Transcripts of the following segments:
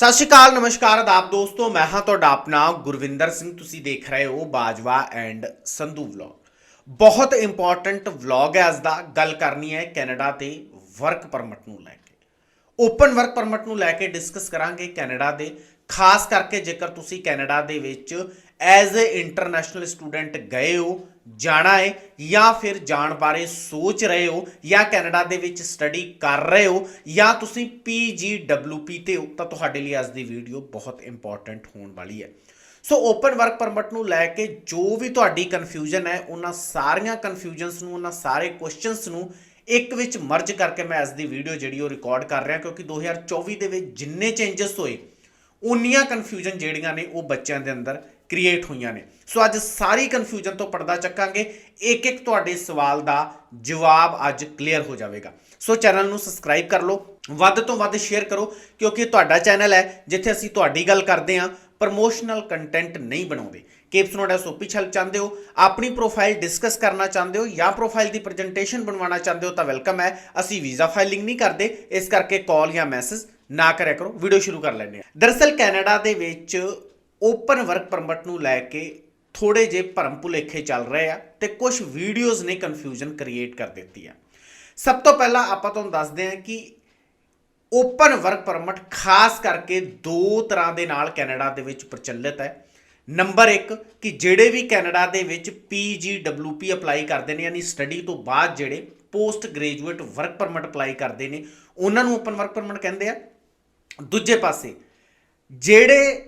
ਸਤਿ ਸ਼੍ਰੀ ਅਕਾਲ, ਨਮਸਕਾਰ ਆਦਾਬ ਦੋਸਤੋ, ਮੈਂ ਹਾਂ ਤੁਹਾਡਾ ਆਪਣਾ ਗੁਰਵਿੰਦਰ ਸਿੰਘ। ਤੁਸੀਂ ਦੇਖ ਰਹੇ ਹੋ ਬਾਜਵਾ ਐਂਡ ਸੰਧੂ ਵਲੌਗ। ਬਹੁਤ ਇੰਪੋਰਟੈਂਟ ਵਲੌਗ ਹੈ, ਅੱਜ ਦਾ। ਗੱਲ ਕਰਨੀ ਹੈ ਕੈਨੇਡਾ ਤੇ ਵਰਕ ਪਰਮਿਟ ਨੂੰ ਲੈ ਕੇ। ਓਪਨ ਵਰਕ ਪਰਮਿਟ ਨੂੰ ਲੈ ਕੇ ਡਿਸਕਸ ਕਰਾਂਗੇ ਕੈਨੇਡਾ ਦੇ। ਖਾਸ ਕਰਕੇ ਜੇਕਰ ਤੁਸੀਂ ਕੈਨੇਡਾ ਦੇ ਵਿੱਚ ਐਜ਼ ਅ ਇੰਟਰਨੈਸ਼ਨਲ ਸਟੂਡੈਂਟ ਗਏ ਹੋ, ਜਾਣਾ ਹੈ, ਜਾਂ ਫਿਰ ਜਾਣ ਬਾਰੇ ਸੋਚ ਰਹੇ ਹੋ, ਜਾਂ ਕੈਨੇਡਾ ਦੇ ਵਿੱਚ ਸਟੱਡੀ ਕਰ ਰਹੇ ਹੋ, ਜਾਂ ਤੁਸੀਂ ਪੀਜੀਡਬਲਯੂਪੀ ਤੇ ਹੋ, ਤਾਂ ਤੁਹਾਡੇ ਲਈ ਅੱਜ ਦੀ ਵੀਡੀਓ ਬਹੁਤ ਇੰਪੋਰਟੈਂਟ ਹੋਣ ਵਾਲੀ ਹੈ। ਸੋ ਓਪਨ ਵਰਕ ਪਰਮਿਟ ਨੂੰ ਲੈ ਕੇ ਜੋ ਵੀ ਤੁਹਾਡੀ ਕਨਫਿਊਜ਼ਨ ਹੈ, ਉਹਨਾਂ ਸਾਰੀਆਂ ਕਨਫਿਊਜ਼ਨਸ ਨੂੰ, ਉਹਨਾਂ ਸਾਰੇ ਕੁਐਸਚਨਸ ਨੂੰ ਇੱਕ ਵਿੱਚ ਮਰਜ ਕਰਕੇ ਮੈਂ ਅੱਜ ਦੀ ਵੀਡੀਓ ਜਿਹੜੀ ਉਹ ਰਿਕਾਰਡ ਕਰ ਰਿਹਾ, ਕਿਉਂਕਿ 2024 ਦੇ ਵਿੱਚ ਜਿੰਨੇ ਚੇਂਜਸ ਹੋਏ, ਉਨੀਆਂ ਕਨਫਿਊਜ਼ਨ ਜਿਹੜੀਆਂ ਨੇ ਉਹ ਬੱਚਿਆਂ ਦੇ ਅੰਦਰ ਕ੍ਰੀਏਟ ਹੋਈਆਂ ਨੇ। ਸੋ ਅੱਜ ਸਾਰੀ ਕਨਫਿਊਜ਼ਨ ਤੋਂ ਪਰਦਾ ਚੱਕਾਂਗੇ। ਇੱਕ ਇੱਕ ਤੁਹਾਡੇ ਸਵਾਲ ਦਾ ਜਵਾਬ ਅੱਜ ਕਲੀਅਰ ਹੋ ਜਾਵੇਗਾ। ਸੋ ਚੈਨਲ ਨੂੰ ਸਬਸਕ੍ਰਾਈਬ ਕਰ ਲਓ। ਵੱਧ ਤੋਂ ਵੱਧ ਸ਼ੇਅਰ ਕਰੋ, ਕਿਉਂਕਿ ਤੁਹਾਡਾ ਚੈਨਲ ਹੈ, ਜਿੱਥੇ ਅਸੀਂ ਤੁਹਾਡੀ ਗੱਲ ਕਰਦੇ ਹਾਂ। ਪ੍ਰਮੋਸ਼ਨਲ ਕੰਟੈਂਟ ਨਹੀਂ ਬਣਾਉਂਦੇ। ਕੇਪਸ ਨੋਟ ਐਸਓਪੀ ਛਲ ਚਾਹੁੰਦੇ ਹੋ, ਆਪਣੀ ਪ੍ਰੋਫਾਈਲ ਡਿਸਕਸ ਕਰਨਾ ਚਾਹੁੰਦੇ ਹੋ ਜਾਂ ਪ੍ਰੋਫਾਈਲ ਦੀ ਪ੍ਰੈਜੈਂਟੇਸ਼ਨ ਬਣਵਾਉਣਾ ਚਾਹੁੰਦੇ ਹੋ ਤਾਂ ਵੈਲਕਮ ਹੈ। ਅਸੀਂ ਵੀਜ਼ਾ ਫਾਈਲਿੰਗ ਨਹੀਂ ਕਰਦੇ, ਇਸ ਕਰਕੇ ਕਾਲ ਜਾਂ ਮੈਸੇਜ ਨਾ ਕਰਿਆ ਕਰੋ। ਵੀਡੀਓ ਸ਼ੁਰੂ ਕਰ ਲੈਂਦੇ ਹਾਂ। ਦਰਅਸਲ, ਕੈਨੇਡਾ ਦੇ ਵਿੱਚ ਓਪਨ ਵਰਕ ਪਰਮਿਟ ਨੂੰ ਲੈ ਕੇ ਥੋੜੇ ਜੇ ਭਰਮ ਭੁਲੇਖੇ ਚੱਲ ਰਹੇ ਆ ਤੇ ਕੁਝ ਵੀਡੀਓਜ਼ ਨੇ ਕਨਫਿਊਜ਼ਨ ਕ੍ਰੀਏਟ ਕਰ ਦਿੱਤੀ ਆ। ਸਭ ਤੋਂ ਪਹਿਲਾਂ ਆਪਾਂ ਤੁਹਾਨੂੰ ਦੱਸਦੇ ਹਾਂ ਕਿ ਓਪਨ ਵਰਕ ਪਰਮਿਟ ਖਾਸ ਕਰਕੇ ਦੋ ਤਰ੍ਹਾਂ ਦੇ ਨਾਲ ਕੈਨੇਡਾ ਦੇ ਵਿੱਚ ਪ੍ਰਚਲਿਤ ਹੈ। ਨੰਬਰ 1 ਕਿ ਜਿਹੜੇ ਵੀ ਕੈਨੇਡਾ ਦੇ ਵਿੱਚ PGWP ਅਪਲਾਈ ਕਰਦੇ ਨੇ, ਯਾਨੀ ਸਟੱਡੀ ਤੋਂ ਬਾਅਦ ਜਿਹੜੇ post graduate work permit apply ਕਰਦੇ ਨੇ, ਉਹਨਾਂ ਨੂੰ ਓਪਨ ਵਰਕ ਪਰਮਿਟ ਕਹਿੰਦੇ ਆ। ਦੂਜੇ ਪਾਸੇ, ਜਿਹੜੇ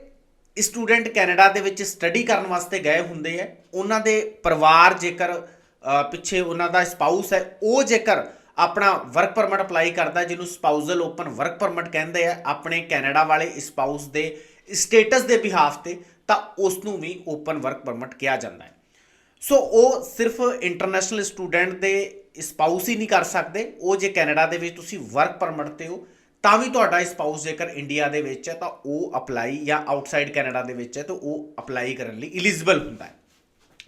ਸਟੂਡੈਂਟ ਕੈਨੇਡਾ ਦੇ ਵਿੱਚ ਸਟੱਡੀ ਕਰਨ ਵਾਸਤੇ ਗਏ ਹੁੰਦੇ ਆ ਉਹਨਾਂ ਦੇ ਪਰਿਵਾਰ ਜੇਕਰ ਪਿੱਛੇ ਉਹਨਾਂ ਦਾ ਸਪਾਊਸ ਹੈ ਉਹ ਜੇਕਰ ਆਪਣਾ ਵਰਕ ਪਰਮਿਟ ਅਪਲਾਈ ਕਰਦਾ ਜਿਹਨੂੰ ਸਪਾਊਜ਼ਲ ਓਪਨ ਵਰਕ ਪਰਮਿਟ ਕਹਿੰਦੇ ਆ ਆਪਣੇ ਕੈਨੇਡਾ ਵਾਲੇ ਸਪਾਊਸ ਦੇ ਸਟੇਟਸ ਦੇ ਬਿਹਾਫ ਤੇ, ਤਾਂ ਉਸ ਨੂੰ ਵੀ ਓਪਨ ਵਰਕ ਪਰਮਿਟ ਕਿਹਾ ਜਾਂਦਾ ਹੈ ਸੋ ਉਹ ਸਿਰਫ ਇੰਟਰਨੈਸ਼ਨਲ ਸਟੂਡੈਂਟ ਦੇ ਸਪਾਊਸ ਹੀ ਨਹੀਂ ਕਰ ਸਕਦੇ, ਉਹ ਜੇ ਕੈਨੇਡਾ ਦੇ ਵਿੱਚ ਤੁਸੀਂ ਵਰਕ ਪਰਮਿਟ ਤੇ ਹੋ ਤਾਂ ਵੀ ਤੁਹਾਡਾ ਸਪਾਊਸ ਜੇਕਰ ਇੰਡੀਆ ਦੇ ਵਿੱਚ ਹੈ ਤਾਂ ਉਹ ਅਪਲਾਈ ਜਾਂ ਆਊਟਸਾਈਡ ਕੈਨੇਡਾ ਦੇ ਵਿੱਚ ਹੈ ਤਾਂ ਉਹ ਅਪਲਾਈ ਕਰਨ ਲਈ ਐਲੀਜੀਬਲ ਹੁੰਦਾ ਹੈ।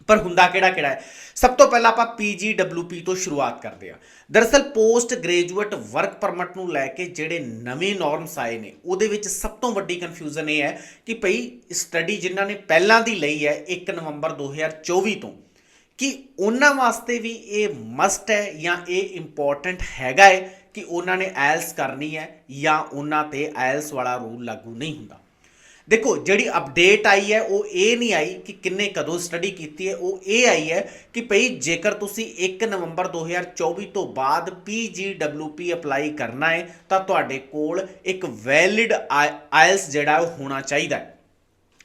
ਪਰ ਹੁੰਦਾ ਕਿਹੜਾ ਕਿਹੜਾ ਹੈ? ਸਭ ਤੋਂ ਪਹਿਲਾਂ ਆਪਾਂ PGWP ਤੋਂ ਸ਼ੁਰੂਆਤ ਕਰਦੇ ਹਾਂ। ਦਰਅਸਲ ਪੋਸਟ ਗ੍ਰੈਜੂਏਟ ਵਰਕ ਪਰਮਿਟ ਨੂੰ ਲੈ ਕੇ ਜਿਹੜੇ ਨਵੇਂ ਨਾਰਮਸ ਆਏ ਨੇ, ਉਹਦੇ ਵਿੱਚ ਸਭ ਤੋਂ ਵੱਡੀ ਕਨਫਿਊਜ਼ਨ ਇਹ ਹੈ ਕਿ ਭਈ ਸਟੱਡੀ ਜਿਨ੍ਹਾਂ ਨੇ ਪਹਿਲਾਂ ਦੀ ਲਈ ਹੈ 1 ਨਵੰਬਰ 2024 ਤੋਂ ਕਿ ਉਹਨਾਂ ਵਾਸਤੇ ਵੀ ਇਹ ਮਸਟ ਹੈ ਜਾਂ ਇਹ ਇੰਪੋਰਟੈਂਟ ਹੈਗਾ ਹੈ ਕਿ ਉਹਨਾਂ ਨੇ ਆਇਲਸ ਕਰਨੀ ਹੈ ਜਾਂ ਉਹਨਾਂ ਤੇ ਆਇਲਸ ਵਾਲਾ ਰੂਲ ਲਾਗੂ ਨਹੀਂ ਹੁੰਦਾ। ਦੇਖੋ, ਜਿਹੜੀ ਅਪਡੇਟ ਆਈ ਹੈ, ਉਹ ਇਹ ਨਹੀਂ ਆਈ ਕਿ ਕਿੰਨੇ ਕਦੋਂ ਸਟੱਡੀ ਕੀਤੀ ਹੈ, ਉਹ ਇਹ ਆਈ ਹੈ ਕਿ ਭਈ ਜੇਕਰ ਤੁਸੀਂ 1 ਨਵੰਬਰ 2024 ਤੋਂ ਬਾਅਦ PGWP ਅਪਲਾਈ ਕਰਨਾ ਹੈ, ਤਾਂ ਤੁਹਾਡੇ ਕੋਲ ਇੱਕ ਵੈਲਿਡ ਆਇਲਸ ਜਿਹੜਾ ਉਹ ਹੋਣਾ ਚਾਹੀਦਾ ਹੈ।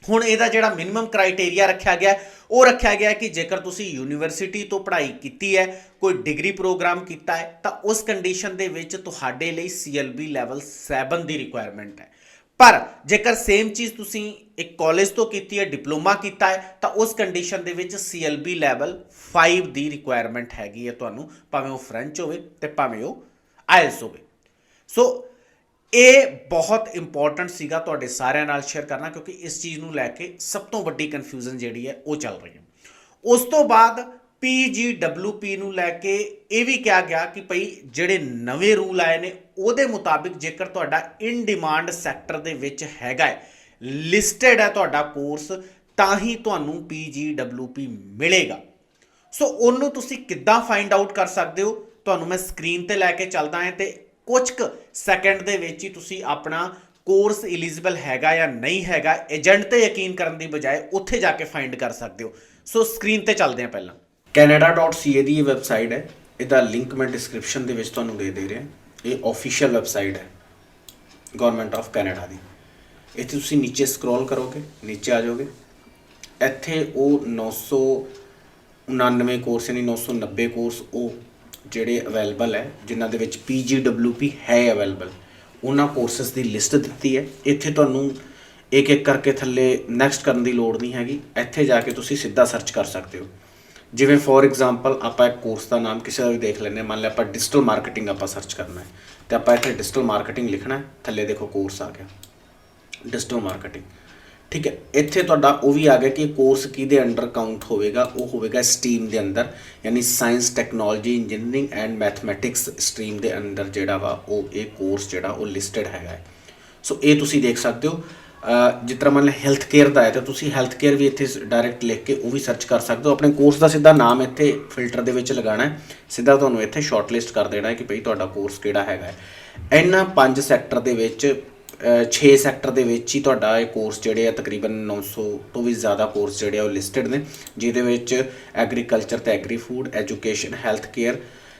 ਹੁਣ ਇਹਦਾ ਜਿਹੜਾ ਮਿਨੀਮਮ ਕ੍ਰਾਈਟੇਰੀਆ ਰੱਖਿਆ ਗਿਆ, ਉਹ ਰੱਖਿਆ ਗਿਆ ਕਿ ਜੇਕਰ ਤੁਸੀਂ ਯੂਨੀਵਰਸਿਟੀ ਤੋਂ ਪੜ੍ਹਾਈ ਕੀਤੀ ਹੈ, ਕੋਈ ਡਿਗਰੀ ਪ੍ਰੋਗਰਾਮ ਕੀਤਾ ਹੈ, ਤਾਂ ਉਸ ਕੰਡੀਸ਼ਨ ਦੇ ਵਿੱਚ ਤੁਹਾਡੇ ਲਈ CLB ਲੈਵਲ 7 ਦੀ ਰਿਕੁਆਇਰਮੈਂਟ ਹੈ। ਪਰ ਜੇਕਰ ਸੇਮ ਚੀਜ਼ ਤੁਸੀਂ ਇੱਕ ਕਾਲਜ ਤੋਂ ਕੀਤੀ ਹੈ ਡਿਪਲੋਮਾ ਕੀਤਾ ਹੈ, ਤਾਂ ਉਸ ਕੰਡੀਸ਼ਨ ਦੇ ਵਿੱਚ CLB ਲੈਵਲ 5 ਦੀ ਰਿਕੁਆਇਰਮੈਂਟ ਹੈਗੀ ਹੈ ਤੁਹਾਨੂੰ, ਭਾਵੇਂ ਉਹ ਫ੍ਰੈਂਚ ਹੋਵੇ ਤੇ ਭਾਵੇਂ ਉਹ ਆਇਲਸ ਹੋਵੇ। ਸੋ ਇਹ ਬਹੁਤ ਇੰਪੋਰਟੈਂਟ ਸੀਗਾ ਤੁਹਾਡੇ ਸਾਰਿਆਂ ਨਾਲ ਸ਼ੇਅਰ ਕਰਨਾ, ਕਿਉਂਕਿ ਇਸ ਚੀਜ਼ ਨੂੰ ਲੈ ਕੇ ਸਭ ਤੋਂ ਵੱਡੀ ਕਨਫਿਊਜ਼ਨ ਜਿਹੜੀ ਹੈ ਉਹ ਚੱਲ ਰਹੀ ਹੈ। ਉਸ ਤੋਂ ਬਾਅਦ PGWP ਨੂੰ ਲੈ ਕੇ ਇਹ ਵੀ ਕਿਹਾ ਗਿਆ ਕਿ ਭਈ ਜਿਹੜੇ ਨਵੇਂ ਰੂਲ ਆਏ ਨੇ, ਉਹਦੇ ਮੁਤਾਬਿਕ ਜੇਕਰ ਤੁਹਾਡਾ ਇਨ ਡਿਮਾਂਡ ਸੈਕਟਰ ਦੇ ਵਿੱਚ ਹੈਗਾ ਹੈ ਲਿਸਟਡ ਹੈ ਤੁਹਾਡਾ ਕੋਰਸ ਤਾਂ ਹੀ ਤੁਹਾਨੂੰ PGWP ਮਿਲੇਗਾ। ਸੋ ਉਹਨੂੰ ਤੁਸੀਂ ਕਿੱਦਾਂ ਫਾਈਂਡ ਆਊਟ ਕਰ ਸਕਦੇ ਹੋ? ਤੁਹਾਨੂੰ ਮੈਂ ਸਕਰੀਨ ਤੇ ਲੈ ਕੇ ਚੱਲਦਾ ਹਾਂ ਤੇ ਕੁਝ ਕੁ ਸੈਕਿੰਡ ਦੇ ਵਿੱਚ ਹੀ ਤੁਸੀਂ ਆਪਣਾ ਕੋਰਸ ਐਲੀਜੀਬਲ ਹੈਗਾ ਜਾਂ ਨਹੀਂ ਹੈਗਾ ਏਜੰਟ ਤੇ ਯਕੀਨ ਕਰਨ ਦੀ ਬਜਾਏ ਉੱਥੇ ਜਾ ਕੇ ਫਾਈਂਡ ਕਰ ਸਕਦੇ ਹੋ। ਸੋ ਸਕਰੀਨ ਤੇ ਚੱਲਦੇ ਹਾਂ ਪਹਿਲਾਂ। canada.ca ਦੀ ਇਹ ਵੈਬਸਾਈਟ ਹੈ। ਇਹਦਾ ਲਿੰਕ ਮੈਂ ਡਿਸਕ੍ਰਿਪਸ਼ਨ ਦੇ ਵਿੱਚ ਤੁਹਾਨੂੰ ਦੇ ਦੇ ਰਿਹਾ। ਇਹ ਆਫੀਸ਼ੀਅਲ ਵੈਬਸਾਈਟ ਹੈ ਗਵਰਨਮੈਂਟ ਆਫ ਕੈਨੇਡਾ ਦੀ। ਇੱਥੇ ਤੁਸੀਂ ਨੀਚੇ ਸਕਰੋਲ ਕਰੋਗੇ, ਨੀਚੇ ਆ ਜਾਓਗੇ। ਇੱਥੇ ਉਹ 999 ਕੋਰਸ ਯਾਨੀ 990 ਕੋਰਸ ਉਹ ਜਿਹੜੇ ਅਵੇਲੇਬਲ ਹੈ, ਜਿਨ੍ਹਾਂ ਦੇ ਵਿੱਚ PGWP ਹੈ ਅਵੇਲੇਬਲ ਉਹਨਾਂ ਕੋਰਸਸ ਦੀ ਲਿਸਟ ਦਿੱਤੀ ਹੈ। ਇੱਥੇ ਤੁਹਾਨੂੰ ਇੱਕ ਇੱਕ ਕਰਕੇ ਥੱਲੇ ਨੈਕਸਟ ਕਰਨ ਦੀ ਲੋੜ ਨਹੀਂ ਹੈਗੀ। ਇੱਥੇ ਜਾ ਕੇ ਤੁਸੀਂ ਸਿੱਧਾ ਸਰਚ ਕਰ ਸਕਦੇ ਹੋ। ਜਿਵੇਂ ਫੋਰ ਐਗਜ਼ਾਮਪਲ ਆਪਾਂ ਇੱਕ ਕੋਰਸ ਦਾ ਨਾਮ ਕਿਸੇ ਦਾ ਵੀ ਦੇਖ ਲੈਂਦੇ ਹਾਂ। ਮੰਨ ਲਿਆ ਆਪਾਂ ਡਿਜੀਟਲ ਮਾਰਕੀਟਿੰਗ ਆਪਾਂ ਸਰਚ ਕਰਨਾ ਹੈ। ਤੇ ਆਪਾਂ ਇੱਥੇ ਡਿਜੀਟਲ ਮਾਰਕੀਟਿੰਗ ਲਿਖਣਾ ਹੈ। ਥੱਲੇ ਦੇਖੋ ਕੋਰਸ ਆ ਗਿਆ। ਡਿਜੀਟਲ ਮਾਰਕੀਟਿੰਗ ਠੀਕ ਹੈ, ਇੱਥੇ ਤੁਹਾਡਾ ਉਹ ਵੀ ਆ ਗਿਆ ਕਿ ਕੋਰਸ ਕਿਹਦੇ ਅੰਡਰ ਕਾਊਂਟ ਹੋਵੇਗਾ, ਉਹ ਹੋਵੇਗਾ ਸਟਰੀਮ ਦੇ ਅੰਦਰ, ਯਾਨੀ science technology engineering and mathematics stream ਦੇ ਅੰਦਰ ਜਿਹੜਾ ਵਾ ਉਹ ਇਹ ਕੋਰਸ ਜਿਹੜਾ ਉਹ ਲਿਸਟਡ ਹੈਗਾ ਹੈ। ਸੋ ਇਹ ਤੁਸੀਂ ਦੇਖ ਸਕਦੇ ਹੋ ਜਿਸ ਤਰ੍ਹਾਂ ਮੰਨ ਲਓ ਹੈਲਥ ਕੇਅਰ ਦਾ ਹੈ, ਤਾਂ ਤੁਸੀਂ ਹੈਲਥ ਕੇਅਰ ਵੀ ਇੱਥੇ ਡਾਇਰੈਕਟ ਲਿਖ ਕੇ ਉਹ ਵੀ ਸਰਚ ਕਰ ਸਕਦੇ ਹੋ। ਆਪਣੇ ਕੋਰਸ ਦਾ ਸਿੱਧਾ ਨਾਮ ਇੱਥੇ ਫਿਲਟਰ ਦੇ ਵਿੱਚ ਲਗਾਉਣਾ ਹੈ, ਸਿੱਧਾ ਤੁਹਾਨੂੰ ਇੱਥੇ ਸ਼ਾਰਟਲਿਸਟ ਕਰ ਦੇਣਾ ਹੈ ਕਿ ਭਈ ਤੁਹਾਡਾ ਕੋਰਸ ਕਿਹੜਾ ਹੈਗਾ ਇਹਨਾਂ ਪੰਜ ਸੈਕਟਰ ਦੇ ਵਿੱਚ 6 ਸੈਕਟਰ ਦੇ ਵਿੱਚ ਹੀ ਤੁਹਾਡਾ ਇਹ ਕੋਰਸ ਜਿਹੜੇ ਆ ਤਕਰੀਬਨ 900 ਤੋਂ ਵੀ ਜ਼ਿਆਦਾ ਕੋਰਸ ਜਿਹੜੇ ਆ ਉਹ ਲਿਸਟਡ ਨੇ, ਜਿਹਦੇ ਵਿੱਚ ਐਗਰੀਕਲਚਰ ਤੇ agri food education health care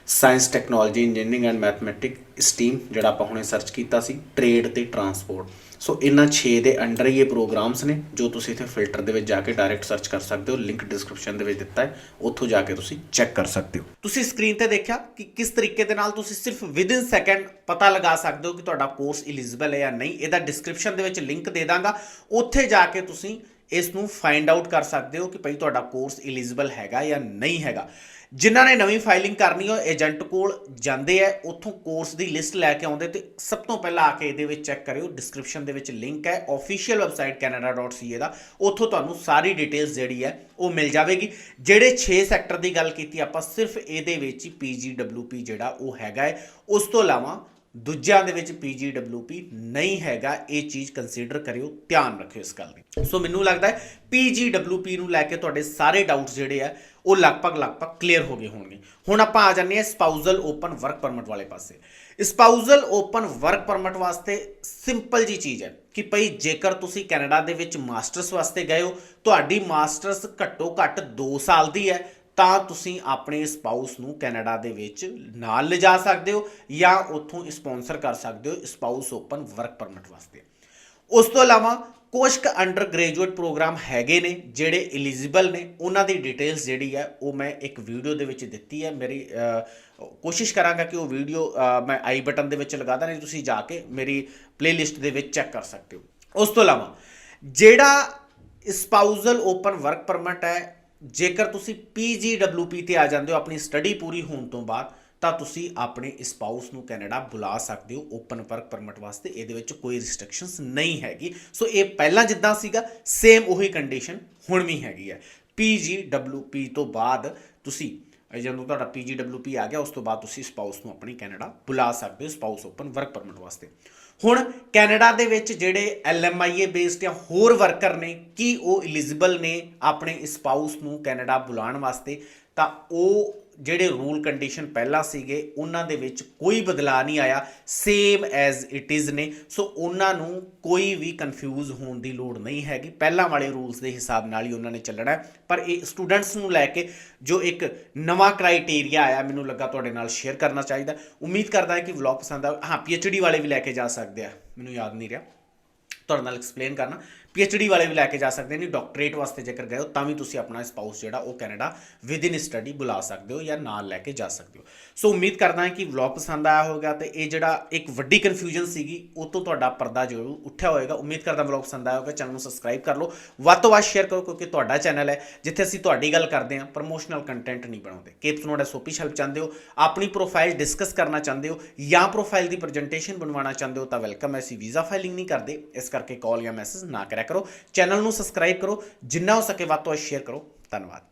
science technology engineering and mathematic STEM ਜਿਹੜਾ ਆਪਾਂ ਹੁਣੇ ਸਰਚ ਕੀਤਾ ਸੀ ਟ੍ਰੇਡ ਤੇ ਟਰਾਂਸਪੋਰਟ ਸੋ ਇਹਨਾਂ 6 ਦੇ ਅੰਡਰ ਹੀ ਇਹ ਪ੍ਰੋਗਰਾਮਸ ਨੇ, ਜੋ ਤੁਸੀਂ ਇੱਥੇ ਫਿਲਟਰ ਦੇ ਵਿੱਚ ਜਾ ਕੇ ਡਾਇਰੈਕਟ ਸਰਚ ਕਰ ਸਕਦੇ ਹੋ ਲਿੰਕ ਡਿਸਕ੍ਰਿਪਸ਼ਨ ਦੇ ਵਿੱਚ ਦਿੱਤਾ ਹੈ, ਉੱਥੋਂ ਜਾ ਕੇ ਤੁਸੀਂ ਚੈੱਕ ਕਰ ਸਕਦੇ ਹੋ। ਤੁਸੀਂ ਸਕਰੀਨ ਤੇ ਦੇਖਿਆ ਕਿ ਕਿਸ ਤਰੀਕੇ ਦੇ ਨਾਲ ਤੁਸੀਂ ਸਿਰਫ ਵਿਦਿਨ ਸੈਕਿੰਡ ਪਤਾ ਲਗਾ ਸਕਦੇ ਹੋ ਕਿ ਤੁਹਾਡਾ ਕੋਰਸ ਐਲੀਜੀਬਲ ਹੈ ਜਾਂ ਨਹੀਂ, ਇਹਦਾ ਡਿਸਕ੍ਰਿਪਸ਼ਨ ਦੇ ਵਿੱਚ ਲਿੰਕ ਦੇ ਦਾਂਗਾ, ਉੱਥੇ ਜਾ ਕੇ ਤੁਸੀਂ ਇਸ ਨੂੰ ਫਾਈਂਡ ਆਊਟ ਕਰ ਸਕਦੇ ਹੋ ਕਿ ਭਈ ਤੁਹਾਡਾ ਕੋਰਸ ਐਲੀਜੀਬਲ ਹੈਗਾ ਜਾਂ ਨਹੀਂ ਹੈਗਾ। ਜਿਨ੍ਹਾਂ ਨੇ ਨਵੀਂ ਫਾਈਲਿੰਗ ਕਰਨੀ ਹੋ ਏਜੰਟ ਕੋਲ ਜਾਂਦੇ ਆ, ਉੱਥੋਂ ਕੋਰਸ ਦੀ ਲਿਸਟ ਲੈ ਕੇ ਆਉਂਦੇ ਤੇ ਸਭ ਤੋਂ ਪਹਿਲਾਂ ਆ ਕੇ ਇਹਦੇ ਵਿੱਚ ਚੈੱਕ ਕਰਿਓ ਡਿਸਕ੍ਰਿਪਸ਼ਨ ਦੇ ਵਿੱਚ ਲਿੰਕ ਹੈ ਆਫੀਸ਼ੀਅਲ ਵੈਬਸਾਈਟ canada.ca ਦਾ, ਉੱਥੋਂ ਤੁਹਾਨੂੰ ਸਾਰੀ ਡਿਟੇਲਸ ਜਿਹੜੀ ਹੈ ਉਹ ਮਿਲ ਜਾਵੇਗੀ। ਜਿਹੜੇ 6 ਸੈਕਟਰ ਦੀ ਗੱਲ ਕੀਤੀ, ਆਪਾਂ ਸਿਰਫ ਇਹਦੇ ਵਿੱਚ ਹੀ PGWP ਜਿਹੜਾ ਉਹ ਹੈਗਾ ਹੈ। ਉਸ ਤੋਂ ਇਲਾਵਾ ਦੂਜਿਆਂ ਦੇ ਵਿੱਚ PGWP ਨਹੀਂ ਹੈਗਾ, ਇਹ ਚੀਜ਼ ਕੰਸੀਡਰ ਕਰਿਓ, ਧਿਆਨ ਰੱਖਿਓ ਇਸ ਗੱਲ ਦੀ। ਸੋ ਮੈਨੂੰ ਲੱਗਦਾ ਹੈ PGWP ਨੂੰ ਲੈ ਕੇ ਤੁਹਾਡੇ ਸਾਰੇ ਡਾਊਟਸ ਜਿਹੜੇ ਆ, ਉਹ ਲਗਭਗ ਲਗਭਗ ਕਲੀਅਰ ਹੋ ਗਏ ਹੋਣਗੇ। ਹੁਣ ਆਪਾਂ ਆ ਜਾਂਦੇ ਹਾਂ ਸਪਾਊਜ਼ਲ ਓਪਨ ਵਰਕ ਪਰਮਿਟ ਵਾਲੇ ਪਾਸੇ। ਸਪਾਊਜ਼ਲ ਓਪਨ ਵਰਕ ਪਰਮਿਟ ਵਾਸਤੇ ਸਿੰਪਲ ਜੀ ਚੀਜ਼ ਹੈ ਕਿ ਭਈ ਜੇਕਰ ਤੁਸੀਂ ਕੈਨੇਡਾ ਦੇ ਵਿੱਚ ਮਾਸਟਰਸ ਵਾਸਤੇ ਗਏ ਹੋ, ਤੁਹਾਡੀ ਮਾਸਟਰਸ ਘੱਟੋ ਘੱਟ 2 ਸਾਲ ਦੀ ਹੈ ਤਾਂ ਤੁਸੀਂ ਆਪਣੇ ਸਪਾਊਸ ਨੂੰ ਕੈਨੇਡਾ ਦੇ ਵਿੱਚ ਨਾਲ ਲਿਜਾ ਸਕਦੇ ਹੋ ਜਾਂ ਉੱਥੋਂ ਸਪਾਂਸਰ ਕਰ ਸਕਦੇ ਹੋ ਸਪਾਊਸ ਓਪਨ ਵਰਕ ਪਰਮਿਟ ਵਾਸਤੇ। ਉਸ ਤੋਂ ਇਲਾਵਾ ਕੁਝ ਕੁ ਅੰਡਰ ਗ੍ਰੈਜੂਏਟ ਪ੍ਰੋਗਰਾਮ ਹੈਗੇ ਨੇ ਜਿਹੜੇ ਐਲੀਜੀਬਲ ਨੇ, ਉਹਨਾਂ ਦੀ ਡਿਟੇਲਸ ਜਿਹੜੀ ਹੈ ਉਹ ਮੈਂ ਇੱਕ ਵੀਡੀਓ ਦੇ ਵਿੱਚ ਦਿੱਤੀ ਹੈ। ਮੇਰੀ ਕੋਸ਼ਿਸ਼ ਕਰਾਂਗਾ ਕਿ ਉਹ ਵੀਡੀਓ ਮੈਂ ਆਈ ਬਟਨ ਦੇ ਵਿੱਚ ਲਗਾ ਦਾਂ ਨਹੀਂ ਤੁਸੀਂ ਜਾ ਕੇ ਮੇਰੀ ਪਲੇਲਿਸਟ ਦੇ ਵਿੱਚ ਚੈੱਕ ਕਰ ਸਕਦੇ ਹੋ। ਉਸ ਤੋਂ ਇਲਾਵਾ ਜਿਹੜਾ ਸਪਾਊਜ਼ਲ ਓਪਨ ਵਰਕ ਪਰਮਿਟ ਹੈ ਜੇਕਰ ਤੁਸੀਂ PGWP ਤੇ ਆ ਜਾਂਦੇ ਹੋ, ਆਪਣੀ ਸਟੱਡੀ ਪੂਰੀ ਹੋਣ ਤੋਂ ਬਾਅਦ, ਤਾਂ ਤੁਸੀਂ ਆਪਣੇ ਸਪਾਊਸ ਨੂੰ ਕੈਨੇਡਾ ਬੁਲਾ ਸਕਦੇ ਹੋ ਓਪਨ ਵਰਕ ਪਰਮਿਟ ਵਾਸਤੇ। ਇਹਦੇ ਵਿੱਚ ਕੋਈ ਰਿਸਟ੍ਰਿਕਸ਼ਨਸ ਨਹੀਂ ਹੈਗੀ। ਸੋ ਇਹ ਪਹਿਲਾਂ ਜਿੱਦਾਂ ਸੀਗਾ ਸੇਮ ਉਹੀ ਕੰਡੀਸ਼ਨ ਹੁਣ ਵੀ ਹੈਗੀ ਹੈ। PGWP ਤੋਂ ਬਾਅਦ ਤੁਸੀਂ ਜਦੋਂ ਤੁਹਾਡਾ PGWP ਆ ਗਿਆ, ਉਸ ਤੋਂ ਬਾਅਦ ਤੁਸੀਂ ਸਪਾਊਸ ਨੂੰ ਆਪਣੀ ਕੈਨੇਡਾ ਬੁਲਾ ਸਕਦੇ ਹੋ ਸਪਾਊਸ ਓਪਨ ਵਰਕ ਪਰਮਿਟ ਵਾਸਤੇ। ਹੁਣ ਕੈਨੇਡਾ ਦੇ ਵਿੱਚ ਜਿਹੜੇ LMIA ਬੇਸਡ ਜਾਂ ਹੋਰ ਵਰਕਰ ਨੇ, ਕੀ ਉਹ ਐਲੀਜੀਬਲ ਨੇ ਆਪਣੇ ਸਪਾਊਸ ਨੂੰ ਕੈਨੇਡਾ ਬੁਲਾਉਣ ਵਾਸਤੇ? ਤਾਂ ਉਹ ਜਿਹੜੇ ਰੂਲ ਕੰਡੀਸ਼ਨ ਪਹਿਲਾਂ ਸੀਗੇ, ਉਹਨਾਂ ਦੇ ਵਿੱਚ ਕੋਈ ਬਦਲਾਅ ਨਹੀਂ ਆਇਆ। ਸੇਮ ਐਜ਼ ਇਟ ਇਜ਼ ਨੇ। ਸੋ ਉਹਨਾਂ ਨੂੰ ਕੋਈ ਵੀ ਕਨਫਿਊਜ਼ ਹੋਣ ਦੀ ਲੋੜ ਨਹੀਂ ਹੈਗੀ। ਪਹਿਲਾਂ ਵਾਲੇ ਰੂਲਸ ਦੇ ਹਿਸਾਬ ਨਾਲ ਹੀ ਉਹਨਾਂ ਨੇ ਚੱਲਣਾ ਪਰ ਇਹ ਸਟੂਡੈਂਟਸ ਨੂੰ ਲੈ ਕੇ ਜੋ ਇੱਕ ਨਵਾਂ ਕ੍ਰਾਈਟੇਰੀਆ ਆਇਆ, ਮੈਨੂੰ ਲੱਗਾ ਤੁਹਾਡੇ ਨਾਲ ਸ਼ੇਅਰ ਕਰਨਾ ਚਾਹੀਦਾ। ਉਮੀਦ ਕਰਦਾ ਹਾਂ ਕਿ ਵਲੌਗ ਪਸੰਦ ਆ ਹਾਂ ਡੀ ਵਾਲੇ ਵੀ ਲੈ ਕੇ ਜਾ ਸਕਦੇ ਆ। ਮੈਨੂੰ ਯਾਦ ਨਹੀਂ ਰਿਹਾ। ਤੁਹਾਡੇ ਨਾਲ ਐਕਸਪਲੇਨ ਕਰਨਾ। ਡੀ ਵਾਲੇ ਵੀ ਲੈ ਕੇ ਜਾ ਸਕਦੇ ਨੇ ਡਾਕਟਰੇਟ ਵਾਸਤੇ ਜੇਕਰ ਗਏ ਹੋ, ਤਾਂ ਵੀ ਤੁਸੀਂ ਆਪਣਾ ਸਪਾਊਸ ਜਿਹੜਾ, ਉਹ ਕੈਨੇਡਾ ਵਿਦ ਇਨ ਸਟੱਡੀ ਬੁਲਾ ਸਕਦੇ ਹੋ ਜਾਂ ਨਾਲ ਲੈ ਕੇ ਜਾ ਸਕਦੇ ਹੋ। ਸੋ ਉਮੀਦ ਕਰਦਾ ਹਾਂ ਕਿ ਵਲੌਗ ਪਸੰਦ ਆਇਆ ਹੋਵੇਗਾ ਤੇ ਇਹ ਜਿਹੜਾ ਇੱਕ ਵੱਡੀ ਕਨਫਿਊਜ਼ਨ ਸੀਗੀ, ਉਹ ਤੋਂ ਤੁਹਾਡਾ ਪਰਦਾ ਜ਼ਰੂਰ ਉੱਠਿਆ ਹੋਵੇਗਾ। ਉਮੀਦ ਕਰਦਾ ਵਲੌਗ ਪਸੰਦ ਆਇਆ ਹੋਵੇਗਾ ਚੈਨਲ ਨੂੰ ਸਬਸਕ੍ਰਾਈਬ ਕਰ ਲਓ। ਵੱਧ ਤੋਂ ਵੱਧ ਸ਼ੇਅਰ ਕਰੋ, ਕਿਉਂਕਿ ਤੁਹਾਡਾ ਚੈਨਲ ਹੈ, ਜਿੱਥੇ ਅਸੀਂ ਤੁਹਾਡੀ ਗੱਲ ਕਰਦੇ ਹਾਂ ਪ੍ਰੋਮੋਸ਼ਨਲ ਕੰਟੈਂਟ ਨਹੀਂ ਬਣਾਉਂਦੇ। ਕੇਪਸ ਨੋਟ ਐਸਓਪੀ ਹੈਲਪ ਚਾਹੁੰਦੇ ਹੋ, ਆਪਣੀ ਪ੍ਰੋਫਾਈਲ ਡਿਸਕਸ ਕਰਨਾ ਚਾਹੁੰਦੇ ਹੋ, ਜਾਂ ਪ੍ਰੋਫਾਈਲ ਦੀ ਪ੍ਰੈਜੈਂਟੇਸ਼ਨ ਬਣਵਾਉਣਾ ਚਾਹੁੰਦੇ ਹੋ, ਤਾਂ ਵੈਲਕਮ ਹੈ। ਅਸੀਂ ਵੀਜ਼ਾ ਫਾਈਲਿੰਗ ਨਹੀਂ ਕਰਦੇ, ਇਸ ਕਰਕੇ ਕਾਲ ਜਾਂ ਮੈਸੇਜ ਨਾ ਕਰਿਆ ਕਰੋ। ਚੈਨਲ ਨੂੰ ਸਬਸਕ੍ਰਾਈਬ ਕਰੋ। ਜਿੰਨਾ ਹੋ ਸਕੇ ਵੱਧ ਤੋਂ ਵੱਧ ਸ਼ੇਅਰ ਕਰੋ। ਧੰਨਵਾਦ।